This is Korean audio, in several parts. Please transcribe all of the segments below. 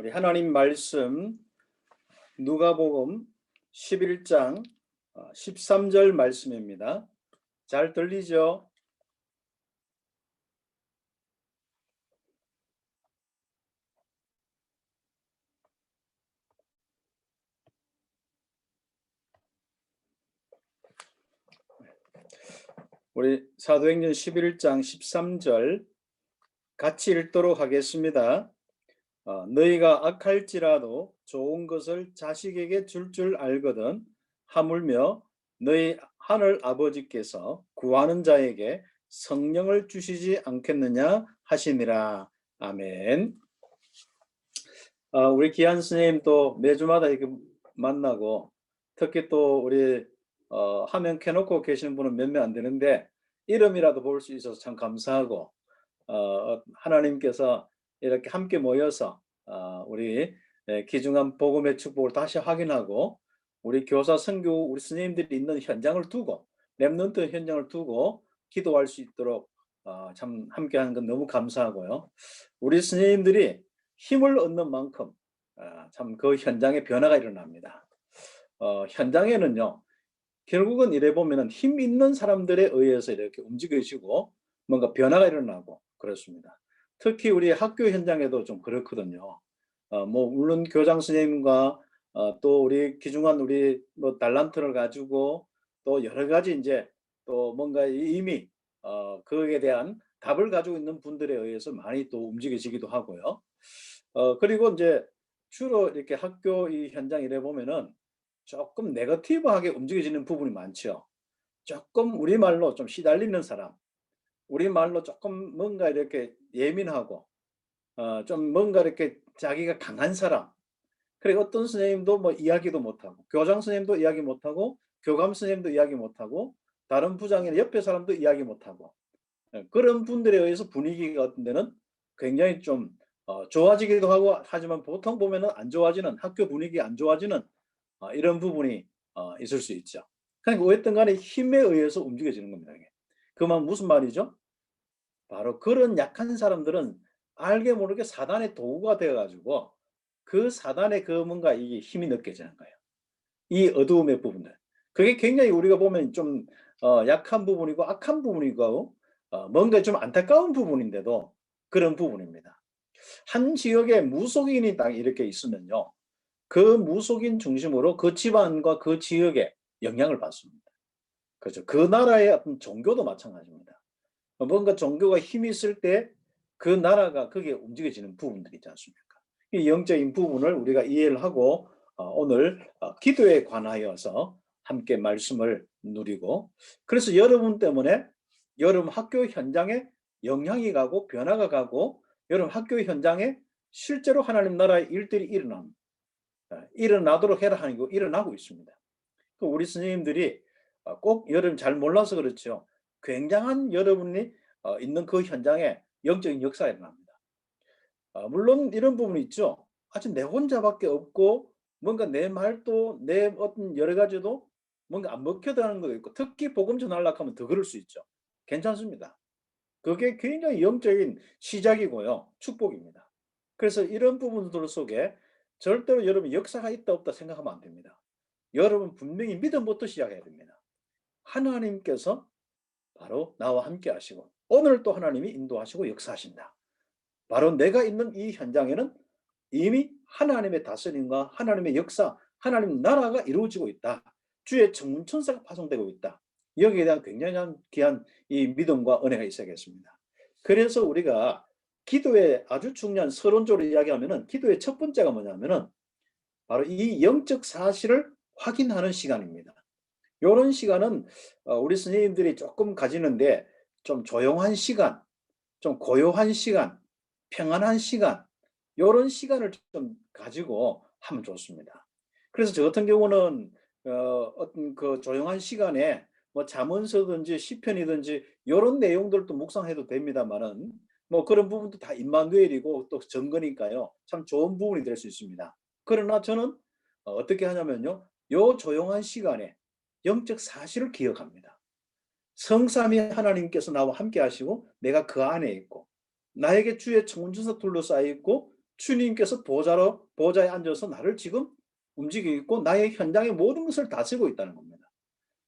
우리 하나님 말씀 누가복음 11장 13절 말씀입니다. 잘 들리죠? 우리 사도행전 11장 13절 같이 읽도록 하겠습니다. 어, 너희가 악할지라도 좋은 것을 자식에게 줄줄 알거든 하물며 너희 하늘 아버지께서 구하는 자에게 성령을 주시지 않겠느냐 하시니라 아멘. 어, 우리 기한 스님 또 매주마다 이렇게 만나고 특히 또 우리 어, 화면 켜놓고 계시는 분은 몇 명 안 되는데 이름이라도 볼 수 있어서 참 감사하고 어, 하나님께서 이렇게 함께 모여서 어, 우리 예, 기중한 복음의 축복을 다시 확인하고 우리 교사 선교 우리 스님들이 있는 현장을 두고 랩런트 현장을 두고 기도할 수 있도록 어, 참 함께하는 건 너무 감사하고요. 우리 스님들이 힘을 얻는 만큼 아, 참그 현장에 변화가 일어납니다. 어, 현장에는요 결국은 이래 보면은 힘 있는 사람들에 의해서 이렇게 움직여지고 뭔가 변화가 일어나고 그렇습니다. 특히 우리 학교 현장에도 좀 그렇거든요. 어, 뭐 물론 교장 선생님과 어, 또 우리 기중한 우리 뭐 달란트를 가지고 또 여러 가지 이제 또 뭔가 이미 어, 그에 대한 답을 가지고 있는 분들에 의해서 많이 또 움직여지기도 하고요. 어, 그리고 이제 주로 이렇게 학교 이 현장 이래 보면은 조금 네거티브하게 움직여지는 부분이 많죠. 조금 우리말로 좀 시달리는 사람, 우리말로 조금 뭔가 이렇게 예민하고 어, 좀 뭔가 이렇게 자기가 강한 사람 그리고 어떤 선생님도 뭐 이야기도 못하고 교장 선생님도 이야기 못하고 교감 선생님도 이야기 못하고 다른 부장이나 옆에 사람도 이야기 못하고 예, 그런 분들에 의해서 분위기가 어떤 데는 굉장히 좀 어, 좋아지기도 하고 하지만 보통 보면은 안 좋아지는 학교 분위기 안 좋아지는 어, 이런 부분이 어, 있을 수 있죠. 그러니까 어쨌든 간에 힘에 의해서 움직여지는 겁니다. 그만 무슨 말이죠? 바로 그런 약한 사람들은 알게 모르게 사단의 도구가 되어가지고 그 사단의 그 뭔가 이게 힘이 느껴지는 거예요. 이 어두움의 부분들. 그게 굉장히 우리가 보면 좀 어, 약한 부분이고 악한 부분이고 어, 뭔가 좀 안타까운 부분인데도 그런 부분입니다. 한 지역에 무속인이 딱 이렇게 있으면요. 그 무속인 중심으로 그 집안과 그 지역에 영향을 받습니다. 그렇죠. 그 나라의 종교도 마찬가지입니다. 뭔가 종교가 힘이 있을 때 그 나라가 거기에 움직여지는 부분들이 있지 않습니까? 이 영적인 부분을 우리가 이해를 하고 어, 오늘 어, 기도에 관하여서 함께 말씀을 누리고 그래서 여러분 때문에 여러분 학교 현장에 영향이 가고 변화가 가고 여러분 학교 현장에 실제로 하나님 나라의 일들이 일어납니다. 어, 일어나도록 해라 하는 거 일어나고 있습니다. 그 우리 스님들이 꼭 여러분 잘 몰라서 그렇죠. 굉장한 여러분이 있는 그 현장에 영적인 역사가 일어납니다. 물론 이런 부분이 있죠. 아직 내 혼자밖에 없고 뭔가 내 말도 내 어떤 여러 가지도 뭔가 안 먹혀드는 것도 있고 특히 복음 전하려고 하면 더 그럴 수 있죠. 괜찮습니다. 그게 굉장히 영적인 시작이고요. 축복입니다. 그래서 이런 부분들 속에 절대로 여러분 역사가 있다 없다 생각하면 안 됩니다. 여러분 분명히 믿음부터 시작해야 됩니다. 하나님께서 바로 나와 함께 하시고 오늘 또 하나님이 인도하시고 역사하신다. 바로 내가 있는 이 현장에는 이미 하나님의 다스림과 하나님의 역사, 하나님 나라가 이루어지고 있다. 주의 전문 천사가 파송되고 있다. 여기에 대한 굉장히 귀한 이 믿음과 은혜가 있어야겠습니다. 그래서 우리가 기도에 아주 중요한 서론적으로 이야기하면은 기도의 첫 번째가 뭐냐면은 바로 이 영적 사실을 확인하는 시간입니다. 이런 시간은 어, 우리 선생님들이 조금 가지는데 좀 조용한 시간, 좀 고요한 시간, 평안한 시간, 이런 시간을 좀 가지고 하면 좋습니다. 그래서 저 같은 경우는 어, 어떤 그 조용한 시간에 뭐 잠언서든지 시편이든지 이런 내용들도 묵상해도 됩니다만은 뭐 그런 부분도 다 임마누엘이고 또 정거니까요. 참 좋은 부분이 될 수 있습니다. 그러나 저는 어떻게 하냐면요. 요 조용한 시간에 영적 사실을 기억합니다. 성삼위 하나님께서 나와 함께 하시고 내가 그 안에 있고 나에게 주의 청운전사 둘러싸여 있고 주님께서 보좌로 보좌에 앉아서 나를 지금 움직이고 있고 나의 현장의 모든 것을 다스리고 있다는 겁니다.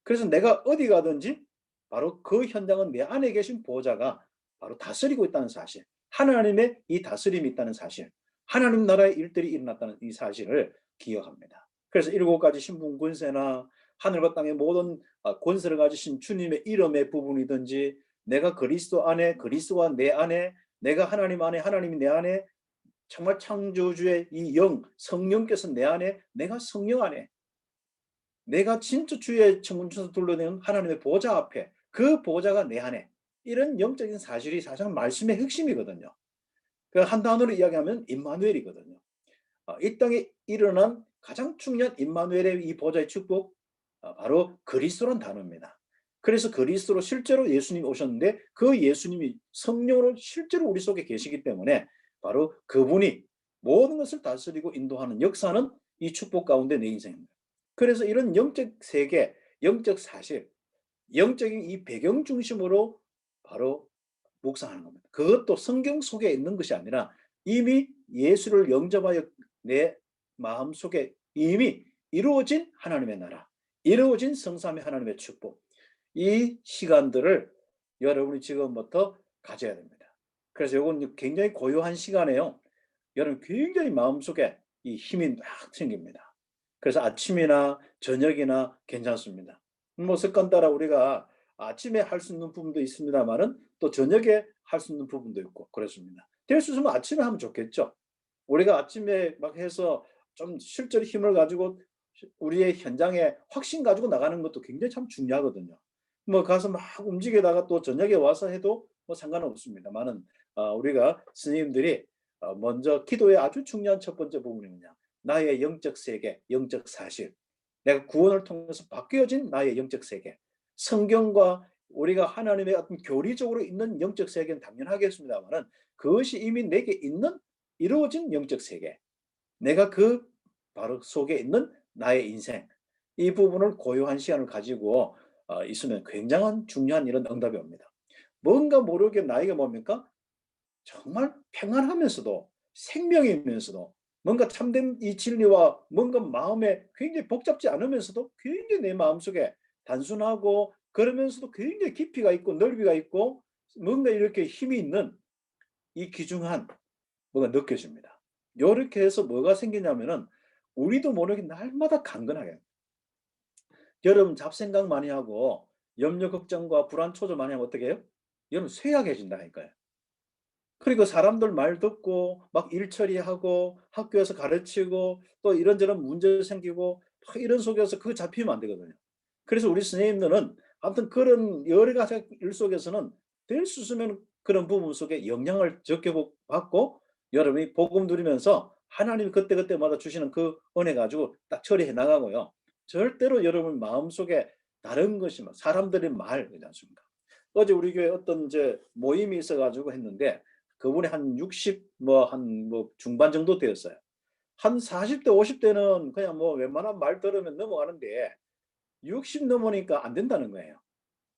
그래서 내가 어디 가든지 바로 그 현장은 내 안에 계신 보좌가 바로 다스리고 있다는 사실. 하나님의 이 다스림이 있다는 사실. 하나님 나라의 일들이 일어났다는 이 사실을 기억합니다. 그래서 일곱 가지 신분 권세나 하늘과 땅의 모든 아, 권세를 가지신 주님의 이름의 부분이든지 내가 그리스도 안에 그리스도가 내 안에 내가 하나님 안에 하나님이 내 안에 정말 창조주의 이 영 성령께서 내 안에 내가 성령 안에 내가 진짜 주의 청문천서 둘러내는 하나님의 보좌 앞에 그 보좌가 내 안에 이런 영적인 사실이 사실 말씀의 핵심이거든요. 그 한 단어로 이야기하면 임마누엘이거든요. 어, 이 땅에 일어난 가장 중요한 임마누엘의 이 보좌의 축복 어, 바로 그리스도란 단어입니다. 그래서 그리스도로 실제로 예수님이 오셨는데 그 예수님이 성령으로 실제로 우리 속에 계시기 때문에 바로 그분이 모든 것을 다스리고 인도하는 역사는 이 축복 가운데 내 인생입니다. 그래서 이런 영적 세계, 영적 사실, 영적인 이 배경 중심으로 바로 묵상하는 겁니다. 그것도 성경 속에 있는 것이 아니라 이미 예수를 영접하여 내 마음 속에 이미 이루어진 하나님의 나라, 이루어진 성삼의 하나님의 축복. 이 시간들을 여러분이 지금부터 가져야 됩니다. 그래서 이건 굉장히 고요한 시간에요. 여러분 굉장히 마음속에 이 힘이 막 생깁니다. 그래서 아침이나 저녁이나 괜찮습니다. 뭐 습관 따라 우리가 아침에 할 수 있는 부분도 있습니다만은 또 저녁에 할 수 있는 부분도 있고 그렇습니다. 될 수 있으면 아침에 하면 좋겠죠. 우리가 아침에 막 해서 좀 실제로 힘을 가지고 우리의 현장에 확신 가지고 나가는 것도 굉장히 참 중요하거든요. 뭐 가서 막 움직이다가 또 저녁에 와서 해도 뭐 상관없습니다만은 어, 우리가 스님들이 어, 먼저 기도의 아주 중요한 첫 번째 부분이 뭐냐? 나의 영적 세계, 영적 사실. 내가 구원을 통해서 바뀌어진 나의 영적 세계. 성경과 우리가 하나님의 어떤 교리적으로 있는 영적 세계는 당연하겠습니다만은 그것이 이미 내게 있는 이루어진 영적 세계. 내가 그 바로 속에 있는 나의 인생 이 부분을 고요한 시간을 가지고 어, 있으면 굉장한 중요한 이런 응답이 옵니다. 뭔가 모르게 나이가 뭡니까? 정말 평안하면서도 생명이면서도 뭔가 참된 이 진리와 뭔가 마음에 굉장히 복잡지 않으면서도 굉장히 내 마음속에 단순하고 그러면서도 굉장히 깊이가 있고 넓이가 있고 뭔가 이렇게 힘이 있는 이 귀중한 뭐가 느껴집니다. 이렇게 해서 뭐가 생기냐면은 우리도 모르게 날마다 강건하게 여러분 잡생각 많이 하고 염려 걱정과 불안 초조 많이 하면 어떻게 해요? 여러분 쇠약해진다니까요. 그리고 사람들 말 듣고 막 일 처리하고 학교에서 가르치고 또 이런저런 문제 생기고 이런 속에서 그거 잡히면 안 되거든요. 그래서 우리 선생님들은 아무튼 그런 여러 가지 일 속에서는 될 수 있으면 그런 부분 속에 영향을 적게 받고 여러분이 복음 누리면서 하나님이 그때그때마다 주시는 그 은혜 가지고 딱 처리해 나가고요. 절대로 여러분 마음속에 다른 것이 막 사람들의 말 그렇지 않습니까? 어제 우리 교회 어떤 이제 모임이 있어 가지고 했는데 그분이 한 60 뭐한뭐 중반 정도 되었어요. 한 40대 50대는 그냥 뭐 웬만한 말 들으면 넘어가는데 60 넘으니까 안 된다는 거예요.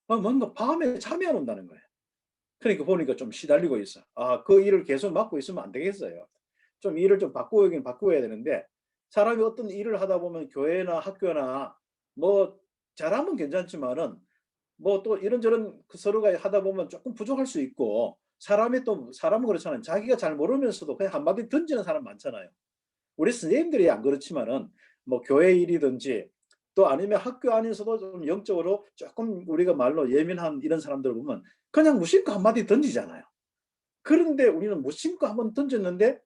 아, 뭔가 밤에 잠이 안 온다는 거예요. 그러니까 보니까 좀 시달리고 있어. 아, 그 일을 계속 맡고 있으면 안 되겠어요. 좀 일을 좀 바꾸긴 바꾸어야 되는데 사람이 어떤 일을 하다 보면 교회나 학교나 뭐 잘하면 괜찮지만은 뭐 또 이런저런 그 서로가 하다 보면 조금 부족할 수 있고 사람이 또 사람은 그렇잖아요. 자기가 잘 모르면서도 그냥 한마디 던지는 사람 많잖아요. 우리 선생님들이 안 그렇지만은 뭐 교회 일이든지 또 아니면 학교 안에서도 좀 영적으로 조금 우리가 말로 예민한 이런 사람들 보면 그냥 무심코 한마디 던지잖아요. 그런데 우리는 무심코 한번 던졌는데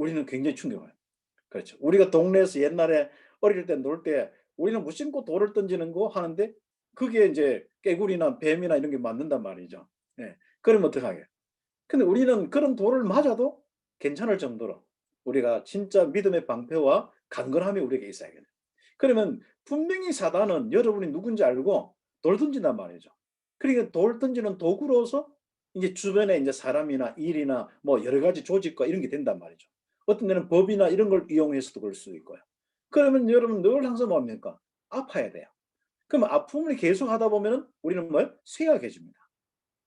우리는 굉장히 충격을 그렇죠. 우리가 동네에서 옛날에 어릴 때 놀 때 우리는 무심코 돌을 던지는 거 하는데 그게 이제 깨구리나 뱀이나 이런 게 맞는단 말이죠. 네. 그러면 어떡하게? 근데 우리는 그런 돌을 맞아도 괜찮을 정도로 우리가 진짜 믿음의 방패와 강건함이 우리에게 있어야겠네. 그러면 분명히 사단은 여러분이 누군지 알고 돌 던진단 말이죠. 그러니까 돌 던지는 도구로서 이제 주변에 이제 사람이나 일이나 뭐 여러 가지 조직과 이런 게 된단 말이죠. 어떤 데는 법이나 이런 걸 이용해서도 그럴 수도 있고요. 그러면 여러분 늘 항상 뭡니까? 아파야 돼요. 그러면 아픔을 계속 하다 보면은 우리는 뭘? 쇠약해집니다.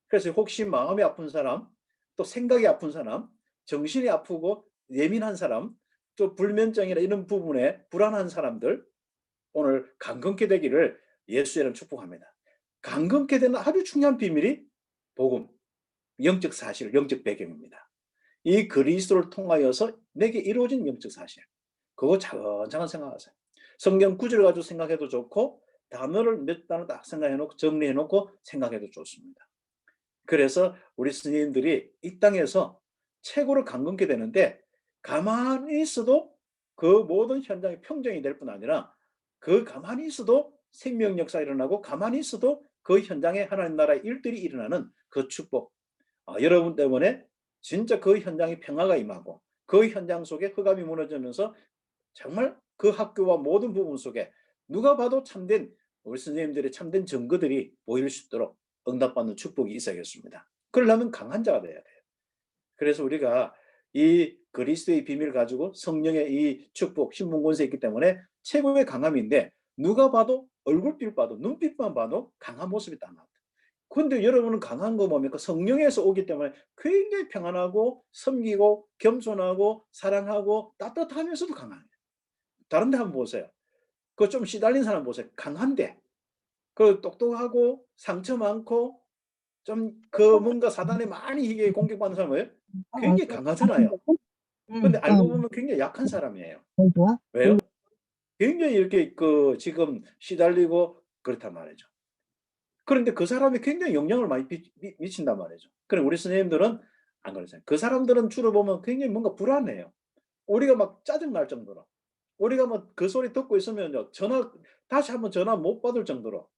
그래서 혹시 마음이 아픈 사람, 또 생각이 아픈 사람, 정신이 아프고 예민한 사람, 또 불면증이나 이런 부분에 불안한 사람들 오늘 강건케 되기를 예수의 축복합니다. 강건케 되는 아주 중요한 비밀이 복음, 영적 사실, 영적 배경입니다. 이 그리스도를 통하여서 내게 이루어진 영적 사실. 그거 차근차근 생각하세요. 성경 구절 가지고 생각해도 좋고 단어를 몇 단어 딱 생각해 놓고 정리해 놓고 생각해도 좋습니다. 그래서 우리 스님들이 이 땅에서 최고로 강건케 되는데 가만히 있어도 그 모든 현장이 평정이 될 뿐 아니라 그 가만히 있어도 생명 역사 일어나고 가만히 있어도 그 현장에 하나님 나라의 일들이 일어나는 그 축복. 아, 여러분 때문에 진짜 그 현장에 평화가 임하고 그 현장 속에 흑암이 무너지면서 정말 그 학교와 모든 부분 속에 누가 봐도 참된 우리 선생님들의 참된 증거들이 보일 수 있도록 응답받는 축복이 있어야겠습니다. 그러려면 강한 자가 돼야 돼요. 그래서 우리가 이 그리스도의 비밀 가지고 성령의 이 축복, 신문권세 있기 때문에 최고의 강함인데 누가 봐도 얼굴빛 봐도 눈빛만 봐도 강한 모습이 딱 나옵니다. 근데 여러분은 강한 거 뭡니까? 성령에서 오기 때문에 굉장히 평안하고 섬기고 겸손하고 사랑하고 따뜻하면서도 강해요. 다른 데 한번 보세요. 그 좀 시달린 사람 보세요. 강한데 그 똑똑하고 상처 많고 좀 그 뭔가 사단에 많이 이게 공격받는 사람은 굉장히 강하잖아요. 근데 알고 보면 굉장히 약한 사람이에요. 왜요? 굉장히 이렇게 그 지금 시달리고 그렇단 말이죠. 그런데 그 사람이 굉장히 영향을 많이 미, 미, 친단 말이죠. 그래 우리 선생님들은 안 그러세요. 그 사람들은 주로 보면 굉장히 뭔가 불안해요. 우리가 막 짜증 날 정도로. 우리가 뭐 그 소리 듣고 있으면요. 전화 다시 한번 전화 못 받을 정도로.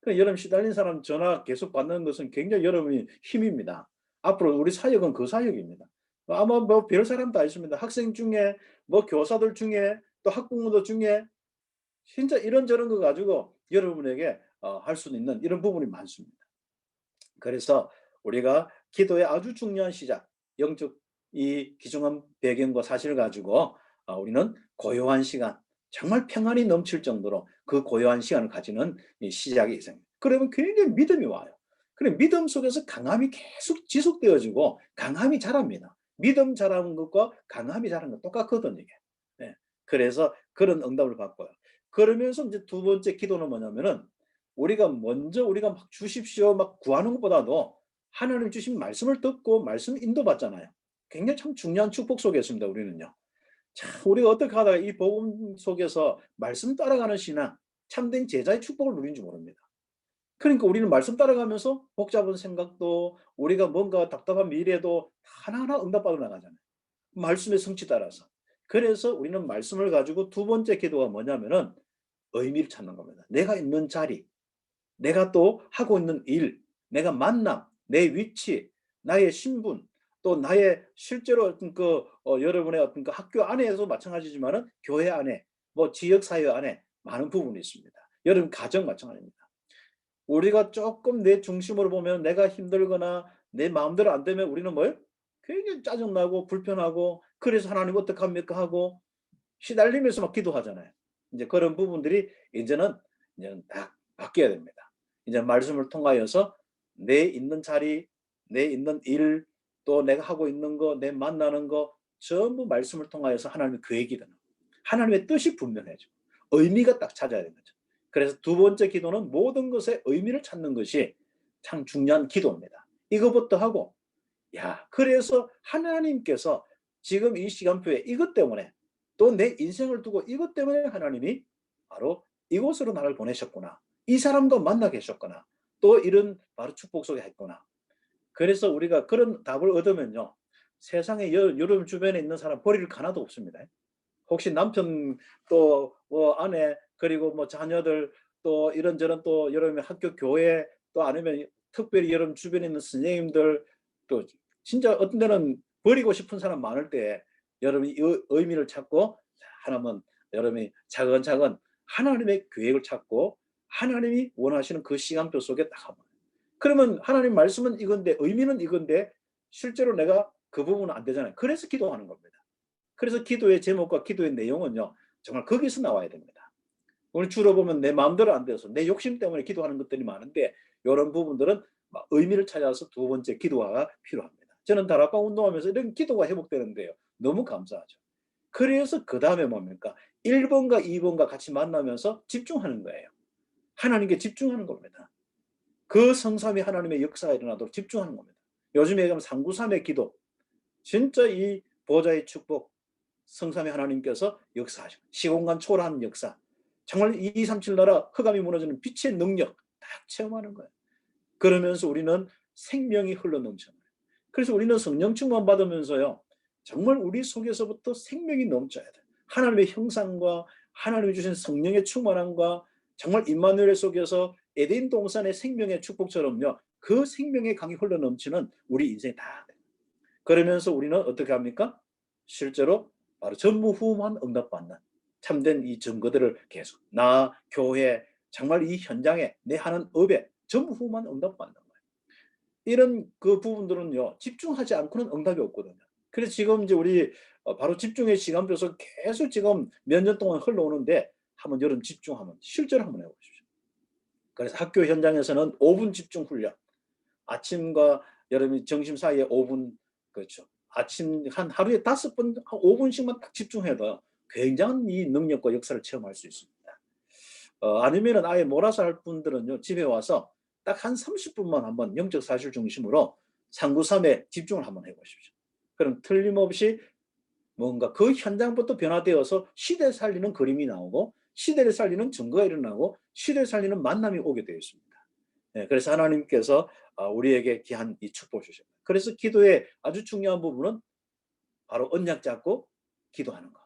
그래 여러분 시달린 사람 전화 계속 받는 것은 굉장히 여러분이 힘입니다. 앞으로 우리 사역은 그 사역입니다. 아마 뭐 별 사람 다 있습니다. 학생 중에 뭐 교사들 중에 또 학부모들 중에 진짜 이런저런 거 가지고 여러분에게 어, 할수 있는 이런 부분이 많습니다. 그래서 우리가 기도의 아주 중요한 시작, 영적 이 기중한 배경과 사실을 가지고 어, 우리는 고요한 시간, 정말 평안이 넘칠 정도로 그 고요한 시간을 가지는 시작이 있습니다. 그러면 굉장히 믿음이 와요. 그래 믿음 속에서 강함이 계속 지속되어지고 강함이 자랍니다. 믿음 자라는 것과 강함이 자라는 것 똑같거든요. 이게. 네. 그래서 그런 응답을 받고요. 그러면서 이제 두 번째 기도는 뭐냐면은 우리가 먼저 우리가 막 주십시오 막 구하는 것보다도 하나님 주신 말씀을 듣고 말씀 인도받잖아요. 굉장히 참 중요한 축복 속에 있습니다. 우리는요. 자, 우리가 어떻게 하다가 이 복음 속에서 말씀 따라가는 신앙, 참된 제자의 축복을 누린지 모릅니다. 그러니까 우리는 말씀 따라가면서 복잡한 생각도 우리가 뭔가 답답한 미래도 하나하나 응답받아 나가잖아요. 말씀의 성취 따라서. 그래서 우리는 말씀을 가지고 두 번째 기도가 뭐냐면은 의미를 찾는 겁니다. 내가 있는 자리, 내가 또 하고 있는 일, 내가 만남, 내 위치, 나의 신분, 또 나의 실제로 어떤 그 어, 여러분의 어떤 그 학교 안에서 마찬가지지만은 교회 안에 뭐 지역 사회 안에 많은 부분이 있습니다. 여러분 가정 마찬가지입니다. 우리가 조금 내 중심으로 보면 내가 힘들거나 내 마음대로 안 되면 우리는 뭐예요? 굉장히 짜증나고 불편하고 그래서 하나님 어떡합니까 하고 시달리면서 막 기도하잖아요. 이제 그런 부분들이 이제는 이제 딱 바뀌어야 됩니다. 이제 말씀을 통하여서 내 있는 자리, 내 있는 일, 또 내가 하고 있는 거, 내 만나는 거 전부 말씀을 통하여서 하나님의 계획이 되는 하나님의 뜻이 분명해져. 의미가 딱 찾아야 되는 거죠. 그래서 두 번째 기도는 모든 것에 의미를 찾는 것이 참 중요한 기도입니다. 이거부터 하고 야, 그래서 하나님께서 지금 이 시간표에 이것 때문에 또 내 인생을 두고 이것 때문에 하나님이 바로 이곳으로 나를 보내셨구나. 이 사람도 만나 계셨거나 또 이런 바로 축복 속에 했구나. 그래서 우리가 그런 답을 얻으면요. 세상에 여, 여러분 주변에 있는 사람 버릴 하나도 없습니다. 혹시 남편 또 뭐 아내 그리고 뭐 자녀들 또 이런저런 또 여러분의 학교 교회 또 아니면 특별히 여러분 주변에 있는 선생님들 또 진짜 어떤 데는 버리고 싶은 사람 많을 때 여러분이 의미를 찾고 하나면 여러분이 차근차근 하나님의 계획을 찾고 하나님이 원하시는 그 시간표 속에 딱. 그러면 하나님 말씀은 이건데 의미는 이건데 실제로 내가 그 부분은 안 되잖아요. 그래서 기도하는 겁니다. 그래서 기도의 제목과 기도의 내용은요. 정말 거기서 나와야 됩니다. 오늘 주로 보면 내 마음대로 안 돼서 내 욕심 때문에 기도하는 것들이 많은데 이런 부분들은 의미를 찾아서 두 번째 기도가 필요합니다. 저는 다락방 운동하면서 이런 기도가 회복되는데요. 너무 감사하죠. 그래서 그 다음에 뭡니까? 1번과 2번과 같이 만나면서 집중하는 거예요. 하나님께 집중하는 겁니다. 그 성삼이 하나님의 역사가 일어나도록 집중하는 겁니다. 요즘에 얘기하면 상구삼의 기도. 진짜 이 보좌의 축복, 성삼의 하나님께서 역사하시고 시공간 초월하는 역사. 정말 2237 나라 흑암이 무너지는 빛의 능력 딱 체험하는 거예요. 그러면서 우리는 생명이 흘러넘쳐요. 그래서 우리는 성령 충만 받으면서요. 정말 우리 속에서부터 생명이 넘쳐야 돼. 하나님의 형상과 하나님이 주신 성령의 충만함과 정말 임마누엘 속에서 에덴 동산의 생명의 축복처럼요. 그 생명의 강이 흘러 넘치는 우리 인생이 다 돼. 그러면서 우리는 어떻게 합니까? 실제로 바로 전무후무한 응답받는 참된 이 증거들을 계속 나 교회 정말 이 현장에 내 하는 업에 전무후무한 응답받는 거예요. 이런 그 부분들은요 집중하지 않고는 응답이 없거든요. 그래서 지금 이제 우리 어, 바로 집중의 시간표에서 계속 지금 몇 년 동안 흘러오는데 한번 여러분 집중하면 실제로 한번 해보십시오. 그래서 학교 현장에서는 5분 집중 훈련. 아침과 여러분이 점심 사이에 5분 그렇죠. 아침 한 하루에 다섯 번, 한 5분씩만 딱 집중해도 굉장한 이 능력과 역사를 체험할 수 있습니다. 어, 아니면은 아예 몰아서 할 분들은요 집에 와서 딱 한 30분만 한번 영적 사실 중심으로 상구삼에 집중을 한번 해보십시오. 그럼 틀림없이 뭔가 그 현장부터 변화되어서 시대 살리는 그림이 나오고 시대를 살리는 증거가 일어나고 시대를 살리는 만남이 오게 되어 있습니다. 네, 그래서 하나님께서 아, 우리에게 귀한 이 축복을 주십니다. 그래서 기도의 아주 중요한 부분은 바로 언약 잡고 기도하는 거.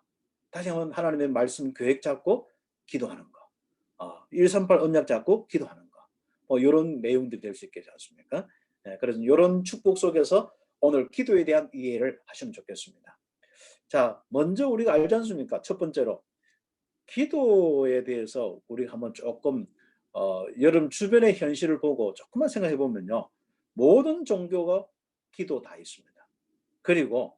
다시 한번 하나님의 말씀 계획 잡고 기도하는 거. 어, 138 언약 잡고 기도하는 거. 뭐 이런 내용들이 될 수 있겠지 않습니까? 네, 그래서 이런 축복 속에서 오늘 기도에 대한 이해를 하시면 좋겠습니다. 자, 먼저 우리가 알지 않습니까? 첫 번째로 기도에 대해서 우리가 한번 조금 어, 여러분 주변의 현실을 보고 조금만 생각해 보면요. 모든 종교가 기도 다 있습니다. 그리고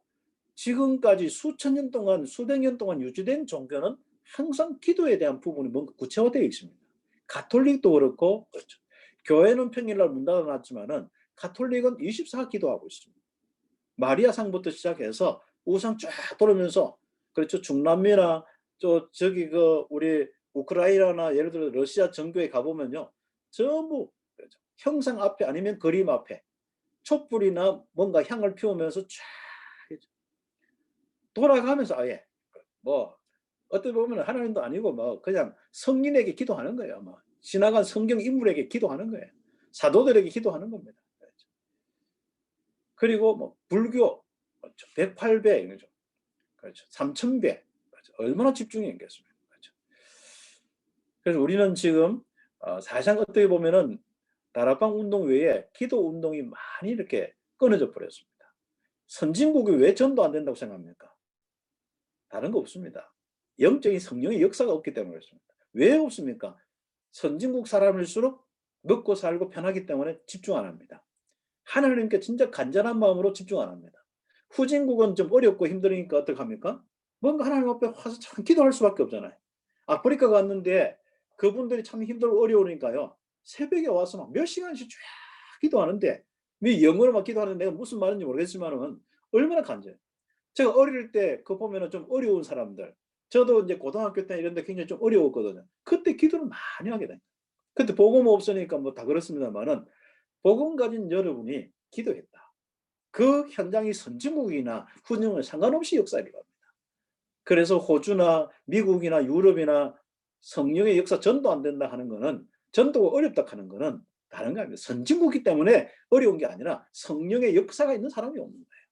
지금까지 수천 년 동안 수백 년 동안 유지된 종교는 항상 기도에 대한 부분이 뭔가 구체화되어 있습니다. 가톨릭도 그렇고 그렇죠. 교회는 평일날 문 닫아놨지만은 가톨릭은 24 기도하고 있습니다. 마리아상부터 시작해서 우상 쫙 돌으면서 그렇죠 중남미나 저 저기 그 우리 우크라이나나 예를 들어 러시아 정교에 가보면요 전부. 형상 앞에 아니면 그림 앞에 촛불이나 뭔가 향을 피우면서 쫙 돌아가면서 아예 뭐 어떻게 보면 하나님도 아니고 뭐 그냥 성인에게 기도하는 거예요. 뭐 지나간 성경 인물에게 기도하는 거예요. 사도들에게 기도하는 겁니다. 그리고 뭐 불교 108배 그렇죠. 그렇죠. 3000배 그렇죠. 얼마나 집중이 있겠습니까? 그렇죠. 그래서 우리는 지금 어, 사실상 어떻게 보면은 다락방 운동 외에 기도 운동이 많이 이렇게 끊어져 버렸습니다. 선진국이 왜 전도 안 된다고 생각합니까? 다른 거 없습니다. 영적인 성령의 역사가 없기 때문에 그렇습니다. 왜 없습니까? 선진국 사람일수록 먹고 살고 편하기 때문에 집중 안 합니다. 하나님께 진짜 간절한 마음으로 집중 안 합니다. 후진국은 좀 어렵고 힘드니까 어떡 합니까? 뭔가 하나님 앞에 와서 참 기도할 수밖에 없잖아요. 아프리카 갔는데 그분들이 참 힘들고 어려우니까요. 새벽에 와서 막 몇 시간씩 쫙 기도하는데 미 영어로 막 기도하는데 내가 무슨 말인지 모르겠지만은 얼마나 간절해. 제가 어릴 때 그 보면은 좀 어려운 사람들 저도 이제 고등학교 때 이런 데 굉장히 좀 어려웠거든요. 그때 기도를 많이 하게 돼. 그때 복음 없으니까 뭐 다 그렇습니다만은 복음 가진 여러분이 기도했다. 그 현장이 선진국이나 후진국에 상관없이 역사를 합니다. 그래서 호주나 미국이나 유럽이나 성령의 역사 전도 안 된다 하는 거는 전도가 어렵다 하는 거는 다른 거 아닙니다. 선진국이기 때문에 어려운 게 아니라 성령의 역사가 있는 사람이 없는 거예요.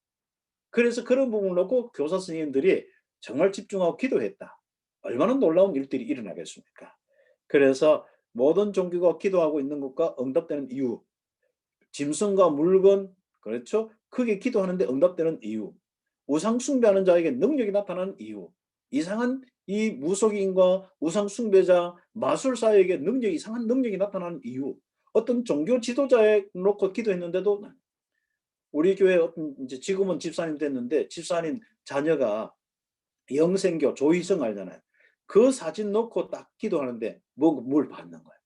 그래서 그런 부분을 놓고 교사 선생님들이 정말 집중하고 기도했다. 얼마나 놀라운 일들이 일어나겠습니까? 그래서 모든 종교가 기도하고 있는 것과 응답되는 이유, 짐승과 물건, 그렇죠? 크게 기도하는데 응답되는 이유, 우상 숭배하는 자에게 능력이 나타나는 이유, 이상한 이 무속인과 우상 숭배자, 마술사에게 능력 이상한 능력이 나타나는 이유, 어떤 종교 지도자에 놓고 기도했는데도 우리 교회 이제 지금은 집사님 됐는데 집사님 자녀가 영생교 조희성 알잖아요. 그 사진 놓고 딱 기도하는데 뭐, 뭘 받는 거예요.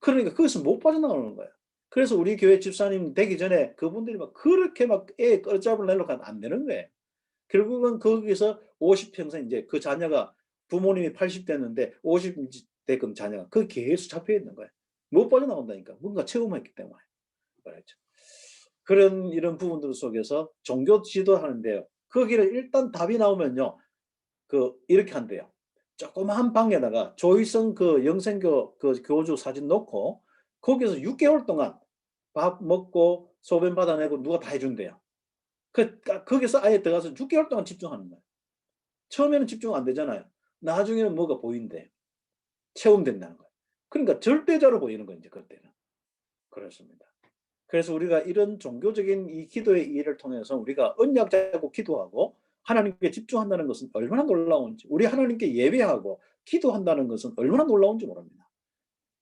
그러니까 그것은 못 빠져나오는 거예요. 그래서 우리 교회 집사님 되기 전에 그분들이 막 그렇게 막애 끌잡을 내려고 하면 안 되는 거예요. 결국은 거기서 50평생 이제 그 자녀가 부모님이 80 됐는데 50대금 자녀가 그 계속 잡혀 있는 거예요. 못 빠져나온다니까. 뭔가 체험했기 때문에. 그렇죠. 그런 이런 부분들 속에서 종교 지도하는데요. 거기를 일단 답이 나오면요. 그 이렇게 한대요. 조그마한 방에다가 조희성 그 영생교 그 교주 사진 놓고 거기서 6개월 동안 밥 먹고 소변 받아내고 누가 다 해준대요. 그 까- 거기서 아예 들어가서 6개월 동안 집중하는 거예요. 처음에는 집중 안 되잖아요. 나중에는 뭐가 보인대. 체험된다는 거예요. 그러니까 절대자로 보이는 거예요, 이제 그때는. 그렇습니다. 그래서 우리가 이런 종교적인 이 기도의 이해를 통해서 우리가 언약 잡고 기도하고 하나님께 집중한다는 것은 얼마나 놀라운지, 우리 하나님께 예배하고 기도한다는 것은 얼마나 놀라운지 모릅니다.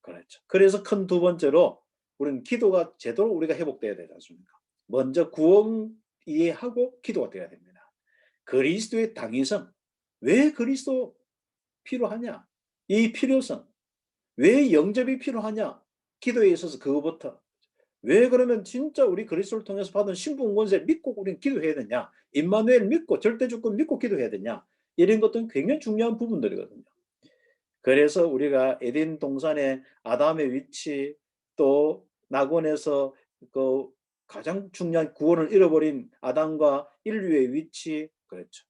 그렇죠. 그래서 큰 두 번째로 우리는 기도가 제대로 우리가 회복돼야 되지 않습니까? 먼저 구원 이해하고 기도가 돼야 됩니다. 그리스도의 당위성, 왜 그리스도 필요하냐? 이 필요성, 왜 영접이 필요하냐? 기도에 있어서 그거부터 왜 그러면 진짜 우리 그리스도를 통해서 받은 신분 권세 믿고 우리는 기도해야 되냐? 임마누엘 믿고 절대 주권 믿고 기도해야 되냐? 이런 것들은 굉장히 중요한 부분들이거든요. 그래서 우리가 에덴 동산의 아담의 위치 또 낙원에서 그 가장 중요한 구원을 잃어버린 아담과 인류의 위치 그렇죠.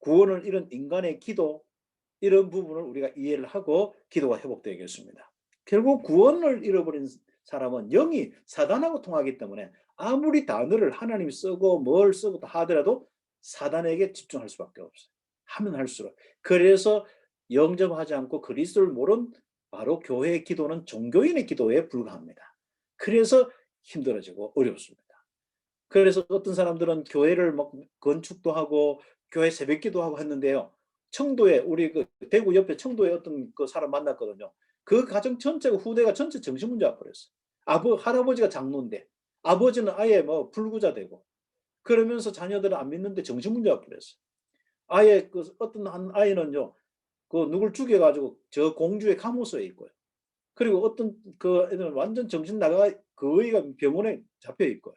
구원을 잃은 인간의 기도 이런 부분을 우리가 이해를 하고 기도가 회복되겠습니다. 결국 구원을 잃어버린 사람은 영이 사단하고 통하기 때문에 아무리 단어를 하나님이 쓰고 뭘 쓰고 다 하더라도 사단에게 집중할 수밖에 없어요. 하면 할수록. 그래서 영접하지 않고 그리스도를 모른 바로 교회의 기도는 종교인의 기도에 불과합니다. 그래서 힘들어지고 어렵습니다. 그래서 어떤 사람들은 교회를 막 건축도 하고 교회 새벽기도 하고 했는데요. 청도에 우리 그 대구 옆에 청도에 어떤 그 사람 만났거든요. 그 가정 전체가 후대가 전체 정신문제 와버렸어. 아버 할아버지가 장로인데 아버지는 아예 뭐 불구자 되고 그러면서 자녀들은 안 믿는데 정신문제 와버렸어. 아예 그 어떤 한 아이는요. 그 누굴 죽여가지고 저 공주의 감호소에 있고요. 그리고 어떤 그 애들은 완전 정신 나가 그 애가 병원에 잡혀 있고요.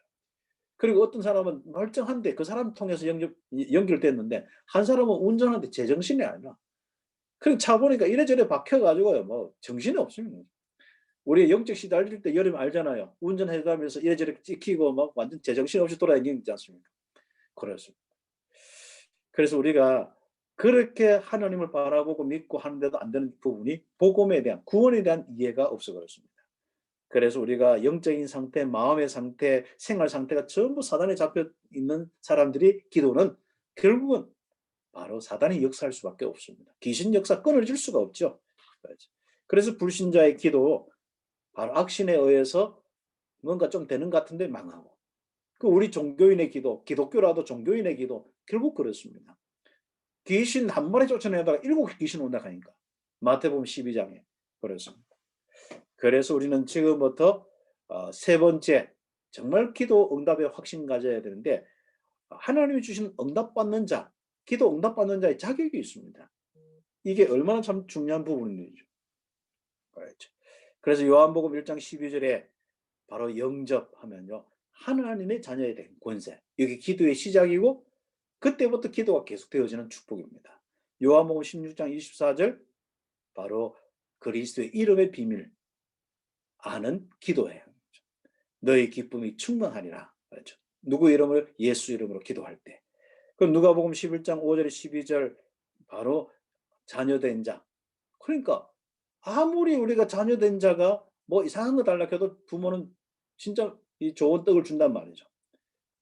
그리고 어떤 사람은 멀쩡한데 그 사람 통해서 연결, 연결됐는데 한 사람은 운전하는데 제정신이 아니라 그냥 차 보니까 이래저래 박혀가지고요 뭐 정신이 없습니다. 우리 영적 시달릴 때 여름 알잖아요. 운전해가면서 이래저래 찍히고 막 완전 제정신 없이 돌아다니지 않습니까? 그렇습니다. 그래서 우리가 그렇게 하나님을 바라보고 믿고 하는데도 안 되는 부분이 복음에 대한 구원에 대한 이해가 없어 그렇습니다. 그래서 우리가 영적인 상태, 마음의 상태, 생활 상태가 전부 사단에 잡혀 있는 사람들이 기도는 결국은 바로 사단이 역사할 수밖에 없습니다. 귀신 역사 끊어질 수가 없죠. 그래서 불신자의 기도 바로 악신에 의해서 뭔가 좀 되는 것 같은데 망하고 그 우리 종교인의 기도, 기독교라도 종교인의 기도 결국 그렇습니다. 귀신 한 마리 쫓아내다가 일곱 귀신 온다 하니까 마태복음 12장에 그렇습니다. 그래서 우리는 지금부터 어, 세 번째 정말 기도 응답에 확신 가져야 되는데 하나님이 주신 응답받는 자, 기도 응답받는 자의 자격이 있습니다. 이게 얼마나 참 중요한 부분이죠. 그렇죠. 그래서 요한복음 1장 12절에 바로 영접하면요. 하나님의 자녀에 대한 권세. 여기 기도의 시작이고 그때부터 기도가 계속되어지는 축복입니다. 요한복음 16장 24절 바로 그리스도의 이름의 비밀 아는 기도예요. 너의 기쁨이 충만하리라. 그렇죠. 누구 이름을 예수 이름으로 기도할 때. 그럼 누가복음 11장 5절 12절 바로 자녀된 자. 그러니까 아무리 우리가 자녀된 자가 뭐 이상한 거 달라 해도 부모는 진짜 이 좋은 떡을 준단 말이죠.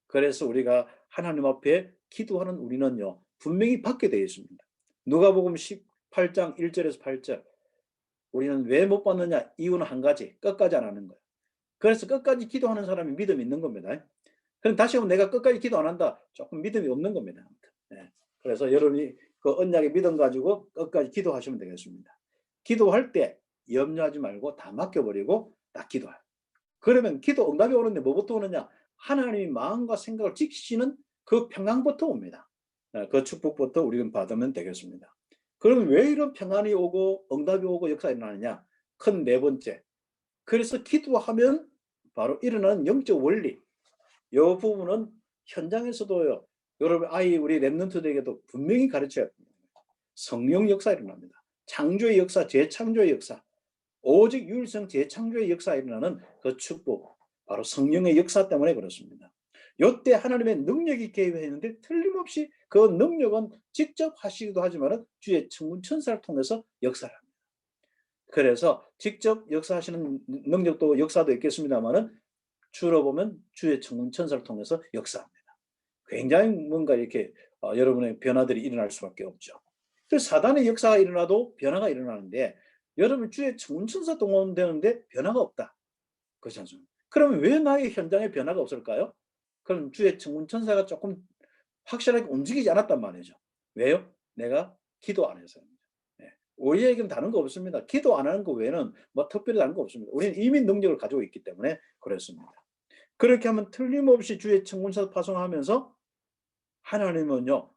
그래서 우리가 하나님 앞에 기도하는 우리는요 분명히 받게 되어 있습니다. 누가복음 18장 1절에서 8절 우리는 왜 못 받느냐 이유는 한 가지 끝까지 안 하는 거예요. 그래서 끝까지 기도하는 사람이 믿음이 있는 겁니다. 그럼 다시 한번 내가 끝까지 기도 안 한다 조금 믿음이 없는 겁니다. 네. 그래서 여러분이 그 언약의 믿음 가지고 끝까지 기도하시면 되겠습니다. 기도할 때 염려하지 말고 다 맡겨버리고 딱 기도해. 그러면 기도 응답이 오는데 뭐부터 오느냐? 하나님이 마음과 생각을 지키시는 그 평강부터 옵니다. 그 축복부터 우리는 받으면 되겠습니다. 그러면 왜 이런 평안이 오고 응답이 오고 역사가 일어나느냐? 큰 네 번째. 그래서 기도하면 바로 일어나는 영적 원리. 이 부분은 현장에서도요. 여러분 아이 우리 랩런트들에게도 분명히 가르쳐야 됩니다. 성령 역사 일어납니다. 창조의 역사, 재창조의 역사. 오직 유일성 재창조의 역사 일어나는 그 축복. 바로 성령의 역사 때문에 그렇습니다. 요때 하나님의 능력이 개입했는데 틀림없이 그 능력은 직접 하시기도 하지만 주의 천군 천사를 통해서 역사를 합니다. 그래서 직접 역사하시는 능력도 역사도 있겠습니다만은 주로 보면 주의 천군 천사를 통해서 역사합니다. 굉장히 뭔가 이렇게 어, 여러분의 변화들이 일어날 수밖에 없죠. 그 사단의 역사가 일어나도 변화가 일어나는데 여러분 주의 천군 천사 동원되는데 변화가 없다. 그렇지 않습니까? 그러면 왜 나의 현장에 변화가 없을까요? 그럼 주의 천군 천사가 조금 확실하게 움직이지 않았단 말이죠. 왜요? 내가 기도 안 해서입니다. 네. 우리에게는 다른 거 없습니다. 기도 안 하는 거 외에는 뭐 특별히 다른 거 없습니다. 우리는 이미 능력을 가지고 있기 때문에 그렇습니다. 그렇게 하면 틀림없이 주의 천군사 파송하면서 하나님은요,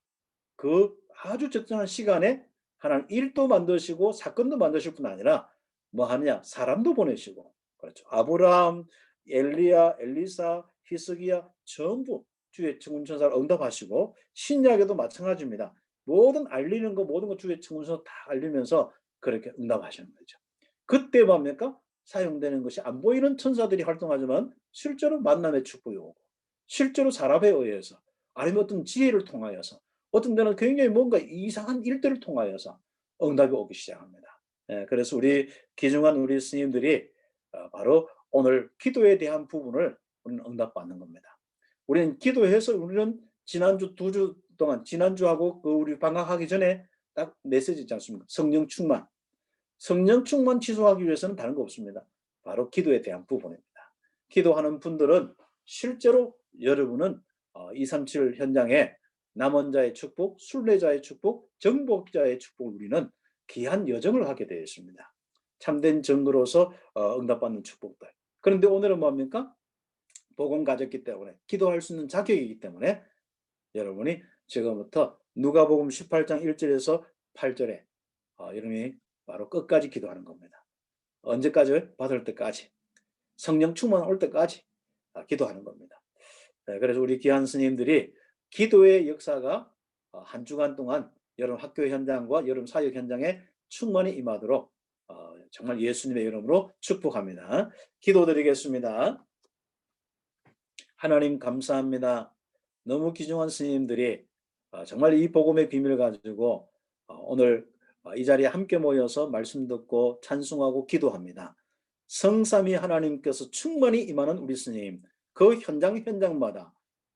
그 아주 적정한 시간에 하나님 일도 만드시고 사건도 만드실 뿐 아니라 뭐 하느냐 사람도 보내시고 그렇죠. 아브라함, 엘리야, 엘리사, 히스기야 전부 주의 청군천사를 응답하시고 신약에도 마찬가지입니다. 모든 알리는 거 모든 거 주의 청군천사 다 알리면서 그렇게 응답하시는 거죠. 그때 뭡니까? 사용되는 것이 안 보이는 천사들이 활동하지만 실제로 만남의 축복이 오고 실제로 사람에 의해서 아니면 어떤 지혜를 통하여서 어떤 데는 굉장히 뭔가 이상한 일들을 통하여서 응답이 오기 시작합니다. 예, 그래서 우리 기중한 우리 스님들이 어, 바로 오늘 기도에 대한 부분을 우리는 응답받는 겁니다. 우리는 기도해서 우리는 지난주 두 주 동안 지난주하고 그 우리 방학하기 전에 딱 메시지 있지 않습니까? 성령 충만. 성령 충만 취소하기 위해서는 다른 거 없습니다. 바로 기도에 대한 부분입니다. 기도하는 분들은 실제로 여러분은 237 현장에 남원자의 축복, 순례자의 축복, 정복자의 축복을 누리는 귀한 여정을 하게 되어 있습니다. 참된 정으로서 어, 응답받는 축복들. 그런데 오늘은 뭡니까? 복음 가졌기 때문에 기도할 수 있는 자격이기 때문에 여러분이 지금부터 누가복음 18장 1절에서 8절에 어, 여러분이 바로 끝까지 기도하는 겁니다. 언제까지? 받을 때까지. 성령 충만 올 때까지 어, 기도하는 겁니다. 네, 그래서 우리 귀한 스님들이 기도의 역사가 어, 한 주간 동안 여러분 학교 현장과 여러분 사역 현장에 충만히 임하도록 어, 정말 예수님의 이름으로 축복합니다. 기도드리겠습니다. 하나님 감사합니다. 너무 귀중한 스님들이 어, 정말 이 복음의 비밀을 가지고 오늘 이 자리에 함께 모여서 말씀 듣고 찬송하고 기도합니다. 성삼위 하나님께서 충만히 임하는 우리 스님 그 현장 현장마다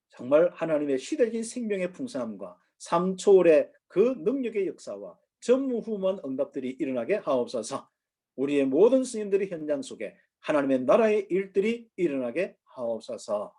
정말 하나님의 시대적인 생명의 풍성함과 삶 초월의 그 능력의 역사와 전무후무한 응답들이 일어나게 하옵소서. 우리의 모든 스님들의 현장 속에 하나님의 나라의 일들이 일어나게 하옵소서.